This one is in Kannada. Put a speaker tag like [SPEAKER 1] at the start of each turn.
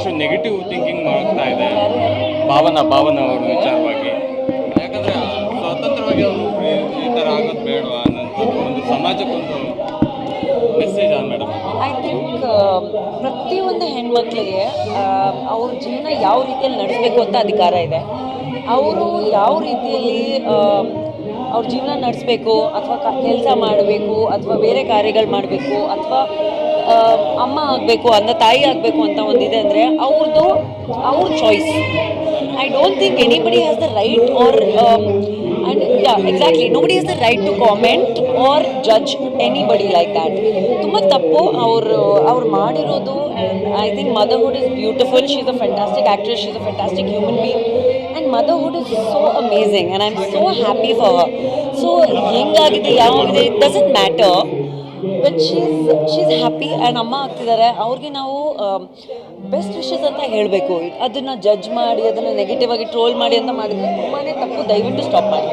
[SPEAKER 1] ಸಾಕಷ್ಟು ನೆಗೆಟಿವ್ ಥಿಂಕಿಂಗ್ ಮಾಡ್ತಾ ಇದೆ. ಭಾವನ ಭಾವನ ಅವ್ರ ವಿಚಾರವಾಗಿ. ಯಾಕಂದ್ರೆ ಸ್ವತಂತ್ರವಾಗಿ ಅವರು ಈ ಥರ ಆಗೋದು ಬೇಡ ಅನ್ನೋದು ಒಂದು ಸಮಾಜಕ್ಕೊಂದು ಮೆಸೇಜ್ ಆ ಮೇಡಮ್.
[SPEAKER 2] ಐ ಥಿಂಕ್ ಪ್ರತಿಯೊಂದು ಹೆಣ್ಮಕ್ಳಿಗೆ ಅವ್ರ ಜೀವನ ಯಾವ ರೀತಿಯಲ್ಲಿ ನಡೆಸಬೇಕು ಅಂತ ಅಧಿಕಾರ ಇದೆ. ಅವರು ಯಾವ ರೀತಿಯಲ್ಲಿ ಅವ್ರ ಜೀವನ ನಡೆಸಬೇಕು, ಅಥವಾ ಕೆಲಸ ಮಾಡಬೇಕು, ಅಥವಾ ಬೇರೆ ಕಾರ್ಯಗಳು ಮಾಡಬೇಕು, ಅಥವಾ ಅಮ್ಮ ಆಗಬೇಕು, ಅನ್ನ ತಾಯಿ ಆಗಬೇಕು ಅಂತ ಒಂದಿದೆ ಅಂದರೆ ಅವ್ರದ್ದು ಅವ್ರ choice I don't think anybody has the right or and yeah exactly nobody has the right to comment or judge anybody like that ತುಂಬ ತಪ್ಪು. ಅವರು, ಅವ್ರು ಮಾಡಿರೋದು I think motherhood is beautiful she is a fantastic actress she is a fantastic human being and motherhood is so amazing and I am so happy for so ಹೆಂಗಾಗಿದೆ, ಯಾವಾಗಿದೆ it doesn't matter but she's she's happy and ಅಮ್ಮ ಆಗ್ತಿದ್ದಾರೆ. ಅವ್ರಿಗೆ ನಾವು ಬೆಸ್ಟ್ ವಿಷಸ್ ಅಂತ ಹೇಳಬೇಕು. ಅದನ್ನು ಜಡ್ಜ್ ಮಾಡಿ, ಅದನ್ನು ನೆಗೆಟಿವ್ ಆಗಿ ಟ್ರೋಲ್ ಮಾಡಿ ಅಂತ ಮಾಡಿದ್ರೆ ತುಂಬಾ ತಪ್ಪು ದಯವಿಟ್ಟು ಸ್ಟಾಪ್ ಮಾಡಿ.